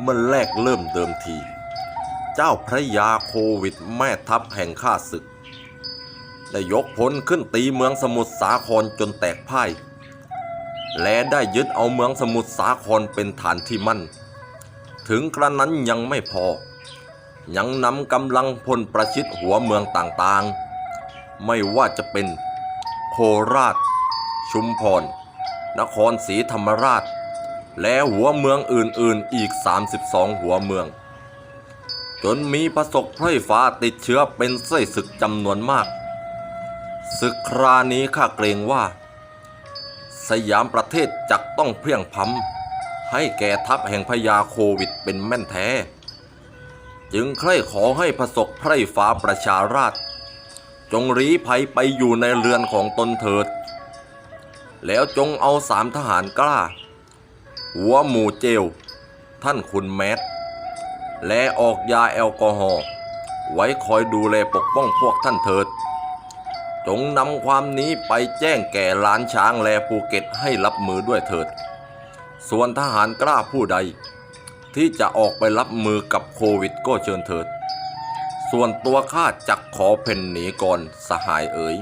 เมื่อแรกเริ่มเดิมที เจ้าพระยาโควิดแม่ทัพแห่งข้าศึก ได้ยกพลขึ้นตีเมืองสมุทรสาครจนแตกพ่าย และได้ยึดเอาเมืองสมุทรสาครเป็นฐานที่มั่น ถึงกระนั้นยังไม่พอ ยังนำกำลังพลประชิดหัวเมืองต่างๆ ไม่ว่าจะเป็นโคราช ชุมพร นครศรีธรรมราช และหัวเมืองอื่นๆอีก 32 หัวเมือง จนมีประสบไพร่ฟ้าติดเชื้อเป็นไส้ศึกจำนวนมาก ศึกครานี้ข้าเกรงว่า สยามประเทศจักต้องเพียงพำให้แก่ทัพแห่งพญาโควิดเป็นแม่นแท้ จึงใคร่ขอให้ประสบไพร่ฟ้าประชาราชจงรีภัยไปอยู่ในเรือนของตนเถิด แล้วจงเอาสามทหารกล้า หัวหมูเจล ท่านคุณแมทและออกยาแอลกอฮอล์ไว้คอยดูแลปกป้องพวกท่านเถิด จงนำความนี้ไปแจ้งแก่ล้านช้างและภูเก็ตให้รับมือด้วยเถิด ส่วนทหารกล้าผู้ใด ที่จะออกไปรับมือกับโควิดก็เชิญเถิด ส่วนตัวข้าจักขอเพ่นหนีก่อนสหายเอ๋ย